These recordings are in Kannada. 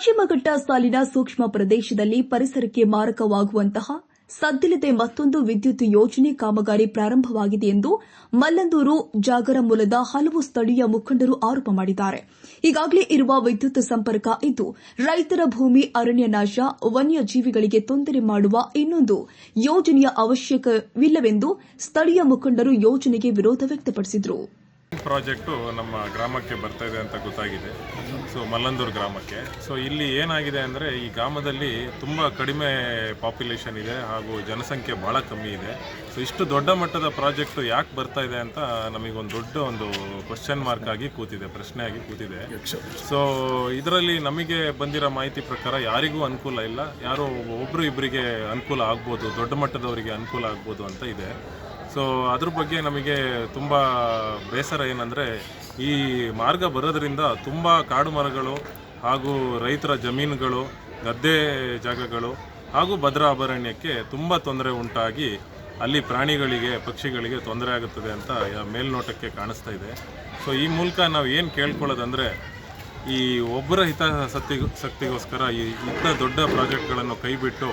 ಪಶ್ಚಿಮಘಟ್ಟ ಸಾಲಿನ ಸೂಕ್ಷ್ಮ ಪ್ರದೇಶದಲ್ಲಿ ಪರಿಸರಕ್ಕೆ ಮಾರಕವಾಗುವಂತಹ ಸದ್ದಿಲ್ಲದೆ ಮತ್ತೊಂದು ವಿದ್ಯುತ್ ಯೋಜನೆ ಕಾಮಗಾರಿ ಪ್ರಾರಂಭವಾಗಿದೆ ಎಂದು ಮಲ್ಲಂದೂರು ಜಾಗರ ಮೂಲದ ಹಲವು ಸ್ಥಳೀಯ ಮುಖಂಡರು ಆರೋಪ ಮಾಡಿದ್ದಾರೆ. ಈಗಾಗಲೇ ಇರುವ ವಿದ್ಯುತ್ ಸಂಪರ್ಕ ಇದ್ದು, ರೈತರ ಭೂಮಿ ಅರಣ್ಯ ನಾಶ, ವನ್ಯಜೀವಿಗಳಿಗೆ ತೊಂದರೆ ಮಾಡುವ ಇನ್ನೊಂದು ಯೋಜನೆಯ ಅವಶ್ಯಕವಿಲ್ಲವೆಂದು ಸ್ಥಳೀಯ ಮುಖಂಡರು ಯೋಜನೆಗೆ ವಿರೋಧ ವ್ಯಕ್ತಪಡಿಸಿದರು. ಪ್ರಾಜೆಕ್ಟು ನಮ್ಮ ಗ್ರಾಮಕ್ಕೆ ಬರ್ತಾ ಇದೆ ಅಂತ ಗೊತ್ತಾಗಿದೆ. ಸೊ, ಮಲ್ಲಂದೂರು ಗ್ರಾಮಕ್ಕೆ. ಸೊ, ಇಲ್ಲಿ ಏನಾಗಿದೆ ಅಂದರೆ, ಈ ಗ್ರಾಮದಲ್ಲಿ ತುಂಬ ಕಡಿಮೆ ಪಾಪ್ಯುಲೇಷನ್ ಇದೆ ಹಾಗೂ ಜನಸಂಖ್ಯೆ ಭಾಳ ಕಮ್ಮಿ ಇದೆ. ಸೊ, ಇಷ್ಟು ದೊಡ್ಡ ಮಟ್ಟದ ಪ್ರಾಜೆಕ್ಟು ಯಾಕೆ ಬರ್ತಾ ಇದೆ ಅಂತ ನಮಗೊಂದು ದೊಡ್ಡ ಒಂದು ಕ್ವಶನ್ ಮಾರ್ಕ್ ಆಗಿ ಕೂತಿದೆ, ಪ್ರಶ್ನೆ ಆಗಿ ಕೂತಿದೆ. ಸೊ, ಇದರಲ್ಲಿ ನಮಗೆ ಬಂದಿರೋ ಮಾಹಿತಿ ಪ್ರಕಾರ ಯಾರಿಗೂ ಅನುಕೂಲ ಇಲ್ಲ. ಯಾರೋ ಒಬ್ಬರು ಇಬ್ಬರಿಗೆ ಅನುಕೂಲ ಆಗ್ಬೋದು, ದೊಡ್ಡ ಮಟ್ಟದವರಿಗೆ ಅನುಕೂಲ ಆಗ್ಬೋದು ಅಂತ ಇದೆ. ಸೊ ಅದ್ರ ಬಗ್ಗೆ ನಮಗೆ ತುಂಬ ಬೇಸರ ಏನಂದರೆ, ಈ ಮಾರ್ಗ ಬರೋದ್ರಿಂದ ತುಂಬ ಕಾಡು ಮರಗಳು ಹಾಗೂ ರೈತರ ಜಮೀನುಗಳು, ಗದ್ದೆ ಜಾಗಗಳು ಹಾಗೂ ಭದ್ರಾ ಅಭಯಾರಣ್ಯಕ್ಕೆ ತುಂಬ ತೊಂದರೆ ಉಂಟಾಗಿ ಅಲ್ಲಿ ಪ್ರಾಣಿಗಳಿಗೆ, ಪಕ್ಷಿಗಳಿಗೆ ತೊಂದರೆ ಆಗುತ್ತದೆ ಅಂತ ಮೇಲ್ನೋಟಕ್ಕೆ ಕಾಣಿಸ್ತಾ ಇದೆ. ಸೊ ಈ ಮೂಲಕ ನಾವು ಏನು ಕೇಳ್ಕೊಳ್ಳೋದಂದರೆ, ಈ ಒಬ್ಬರ ಹಿತಾಸಕ್ತಿ ಶಕ್ತಿಗೋಸ್ಕರ ಈ ಇಂಥ ದೊಡ್ಡ ಪ್ರಾಜೆಕ್ಟ್ಗಳನ್ನು ಕೈಬಿಟ್ಟು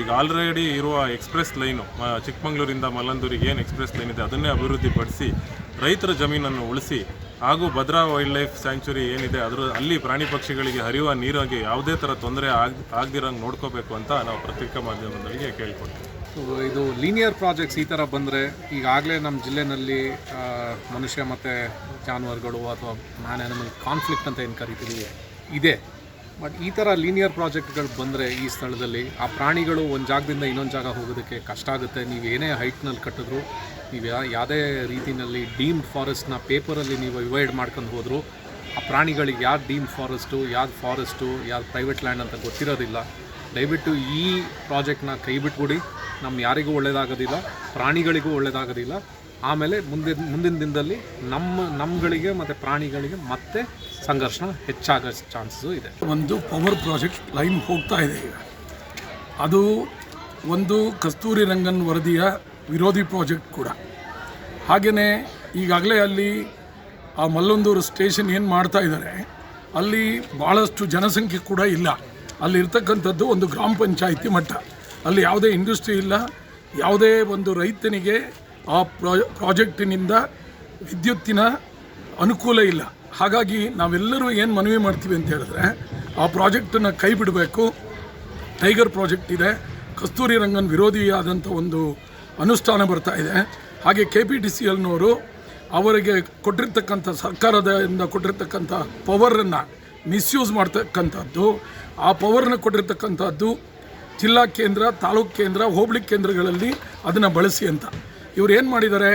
ಈಗ ಆಲ್ರೆಡಿ ಇರುವ ಎಕ್ಸ್ಪ್ರೆಸ್ ಲೈನು ಚಿಕ್ಕಮಂಗ್ಳೂರಿಂದ ಮಲ್ಲಂದೂರಿಗೆ ಏನು ಎಕ್ಸ್ಪ್ರೆಸ್ ಲೈನ್ ಇದೆ ಅದನ್ನೇ ಅಭಿವೃದ್ಧಿಪಡಿಸಿ ರೈತರ ಜಮೀನನ್ನು ಉಳಿಸಿ ಹಾಗೂ ಭದ್ರಾ ವೈಲ್ಡ್ ಲೈಫ್ ಸ್ಯಾಂಚುರಿ ಏನಿದೆ ಅದರ ಅಲ್ಲಿ ಪ್ರಾಣಿ ಪಕ್ಷಿಗಳಿಗೆ ಹರಿಯುವ ನೀರಾಗಿ ಯಾವುದೇ ಥರ ತೊಂದರೆ ಆಗ, ಆಗದಿರಂಗೆ ನೋಡ್ಕೋಬೇಕು ಅಂತ ನಾವು ಪತ್ರಿಕಾ ಮಾಧ್ಯಮದವರಿಗೆ ಕೇಳ್ಕೊಳ್ತೀವಿ. ಸೊ ಇದು ಲೀನಿಯರ್ ಪ್ರಾಜೆಕ್ಟ್ಸ್ ಈ ಥರ ಬಂದರೆ ಈಗಾಗಲೇ ನಮ್ಮ ಜಿಲ್ಲೆನಲ್ಲಿ ಮನುಷ್ಯ ಮತ್ತು ಜಾನುವಾರುಗಳು ಅಥವಾ ಮ್ಯಾನ್ ಆ್ಯನಿಮಲ್ ಕಾನ್ಫ್ಲಿಕ್ಟ್ ಅಂತ ಏನು ಕರಿತೀವಿ, ಇದೆ. ಬಟ್ ಈ ಥರ ಲೀನಿಯರ್ ಪ್ರಾಜೆಕ್ಟ್ಗಳು ಬಂದರೆ ಈ ಸ್ಥಳದಲ್ಲಿ ಆ ಪ್ರಾಣಿಗಳು ಒಂದು ಜಾಗದಿಂದ ಇನ್ನೊಂದು ಜಾಗ ಹೋಗೋದಕ್ಕೆ ಕಷ್ಟ ಆಗುತ್ತೆ. ನೀವು ಏನೇ ಹೈಟ್ನಲ್ಲಿ ಕಟ್ಟಿದ್ರು, ನೀವು ಯಾ ಯಾವುದೇ ರೀತಿಯಲ್ಲಿ ಡೀಮ್ಡ್ ಫಾರೆಸ್ಟ್ನ ಪೇಪರಲ್ಲಿ ನೀವು ಡಿವೈಡ್ ಮಾಡ್ಕೊಂಡು ಹೋದರೂ, ಆ ಪ್ರಾಣಿಗಳಿಗೆ ಯಾರು ಡೀಮ್ ಫಾರೆಸ್ಟು ಯಾವ್ದು ಫಾರೆಸ್ಟು ಯಾವ್ದು ಪ್ರೈವೇಟ್ ಲ್ಯಾಂಡ್ ಅಂತ ಗೊತ್ತಿರೋದಿಲ್ಲ. ದಯವಿಟ್ಟು ಈ ಪ್ರಾಜೆಕ್ಟ್ನ ಕೈ ಬಿಟ್ಬಿಡಿ. ನಮ್ಮ ಯಾರಿಗೂ ಒಳ್ಳೆಯದಾಗೋದಿಲ್ಲ ಪ್ರಾಣಿಗಳಿಗೂ ಒಳ್ಳೆಯದಾಗೋದಿಲ್ಲ ಆಮೇಲೆ ಮುಂದಿನ ಮುಂದಿನ ದಿನದಲ್ಲಿ ನಮ್ಮ ನಮ್ಮಗಳಿಗೆ ಮತ್ತು ಪ್ರಾಣಿಗಳಿಗೆ ಮತ್ತೆ ಸಂಘರ್ಷ ಹೆಚ್ಚಾಗೋ ಚಾನ್ಸಸ್ಸು ಇದೆ. ಒಂದು ಪವರ್ ಪ್ರಾಜೆಕ್ಟ್ ಲೈನ್ ಹೋಗ್ತಾ ಇದೆ ಈಗ. ಅದು ಒಂದು ಕಸ್ತೂರಿ ರಂಗನ್ ವರದಿಯ ವಿರೋಧಿ ಪ್ರಾಜೆಕ್ಟ್ ಕೂಡ. ಹಾಗೆಯೇ ಈಗಾಗಲೇ ಅಲ್ಲಿ ಆ ಮಲ್ಲೊಂದೂರು ಸ್ಟೇಷನ್ ಏನು ಮಾಡ್ತಾ ಇದ್ದಾರೆ ಅಲ್ಲಿ ಭಾಳಷ್ಟು ಜನಸಂಖ್ಯೆ ಕೂಡ ಇಲ್ಲ. ಅಲ್ಲಿರ್ತಕ್ಕಂಥದ್ದು ಒಂದು ಗ್ರಾಮ ಪಂಚಾಯಿತಿ ಮಟ್ಟ. ಅಲ್ಲಿ ಯಾವುದೇ ಇಂಡಸ್ಟ್ರಿ ಇಲ್ಲ, ಯಾವುದೇ ಒಂದು ರೈತನಿಗೆ ಆ ಪ್ರಾ ಪ್ರಾಜೆಕ್ಟಿನಿಂದ ವಿದ್ಯುತ್ತಿನ ಅನುಕೂಲ ಇಲ್ಲ. ಹಾಗಾಗಿ ನಾವೆಲ್ಲರೂ ಏನು ಮನವಿ ಮಾಡ್ತೀವಿ ಅಂತ ಹೇಳಿದ್ರೆ, ಆ ಪ್ರಾಜೆಕ್ಟನ್ನು ಕೈ ಬಿಡಬೇಕು. ಟೈಗರ್ ಪ್ರಾಜೆಕ್ಟ್ ಇದೆ. ಕಸ್ತೂರಿ ರಂಗನ್ ವಿರೋಧಿಯಾದಂಥ ಒಂದು ಅನುಷ್ಠಾನ ಬರ್ತಾ ಇದೆ. ಹಾಗೆ ಕೆ ಪಿ ಟಿ ಸಿ ಎಲ್ನವರು ಅವರಿಗೆ ಕೊಟ್ಟಿರ್ತಕ್ಕಂಥ ಸರ್ಕಾರದಿಂದ ಕೊಟ್ಟಿರ್ತಕ್ಕಂಥ ಪವರನ್ನು ಮಿಸ್ಯೂಸ್ ಮಾಡ್ತಕ್ಕಂಥದ್ದು. ಆ ಪವರ್ನ ಕೊಟ್ಟಿರ್ತಕ್ಕಂಥದ್ದು ಜಿಲ್ಲಾ ಕೇಂದ್ರ, ತಾಲೂಕು ಕೇಂದ್ರ, ಹೋಬಳಿ ಕೇಂದ್ರಗಳಲ್ಲಿ ಅದನ್ನು ಬಳಸಿ ಅಂತ. ಇವ್ರು ಏನು ಮಾಡಿದ್ದಾರೆ?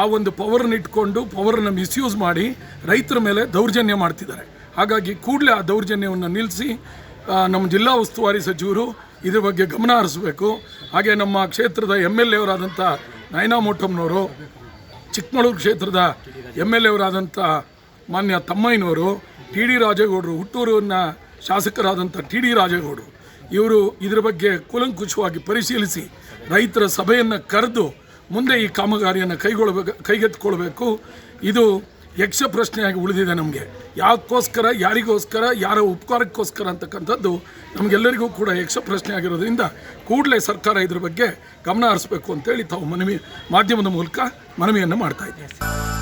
ಆ ಒಂದು ಪವರ್ನ ಇಟ್ಕೊಂಡು ಪವರನ್ನು ಮಿಸ್ಯೂಸ್ ಮಾಡಿ ರೈತರ ಮೇಲೆ ದೌರ್ಜನ್ಯ ಮಾಡ್ತಿದ್ದಾರೆ. ಹಾಗಾಗಿ ಕೂಡಲೇ ಆ ದೌರ್ಜನ್ಯವನ್ನು ನಿಲ್ಲಿಸಿ ನಮ್ಮ ಜಿಲ್ಲಾ ಉಸ್ತುವಾರಿ ಸಚಿವರು ಇದ್ರ ಬಗ್ಗೆ ಗಮನ ಹರಿಸಬೇಕು. ಹಾಗೆ ನಮ್ಮ ಕ್ಷೇತ್ರದ ಎಂ ಎಲ್ ಎವರಾದಂಥ ನಯನಾ ಮೋಟಮ್ನವರು ಚಿಕ್ಕಮಗಳೂರು ಕ್ಷೇತ್ರದ ಎಂ ಎಲ್ ಎವರಾದಂಥ ಮಾನ್ಯ ತಮ್ಮಯ್ಯನವರು, ಟಿ ಡಿ ರಾಜೇಗೌಡರು, ಹುಟ್ಟೂರಿನ ಶಾಸಕರಾದಂಥ ಟಿ ಡಿ ರಾಜೇಗೌಡರು, ಇವರು ಇದರ ಬಗ್ಗೆ ಕೂಲಂಕುಷವಾಗಿ ಪರಿಶೀಲಿಸಿ ರೈತರ ಸಭೆಯನ್ನು ಕರೆದು ಮುಂದೆ ಈ ಕಾಮಗಾರಿಯನ್ನು ಕೈಗೊಳ್ಳಬೇಕು ಕೈಗೆತ್ತಿಕೊಳ್ಬೇಕು. ಇದು ಯಕ್ಷ ಪ್ರಶ್ನೆಯಾಗಿ ಉಳಿದಿದೆ ನಮಗೆ. ಯಾಕೋಸ್ಕರ ಯಾರಿಗೋಸ್ಕರ, ಯಾರ ಉಪಕಾರಕ್ಕೋಸ್ಕರ ಅಂತಕ್ಕಂಥದ್ದು ನಮಗೆಲ್ಲರಿಗೂ ಕೂಡ ಯಕ್ಷ ಪ್ರಶ್ನೆ ಕೂಡಲೇ ಸರ್ಕಾರ ಇದ್ರ ಬಗ್ಗೆ ಗಮನ ಹರಿಸಬೇಕು ಅಂತೇಳಿ ತಾವು ಮನವಿ, ಮಾಧ್ಯಮದ ಮೂಲಕ ಮನವಿಯನ್ನು ಮಾಡ್ತಾ ಇದ್ದೀವಿ.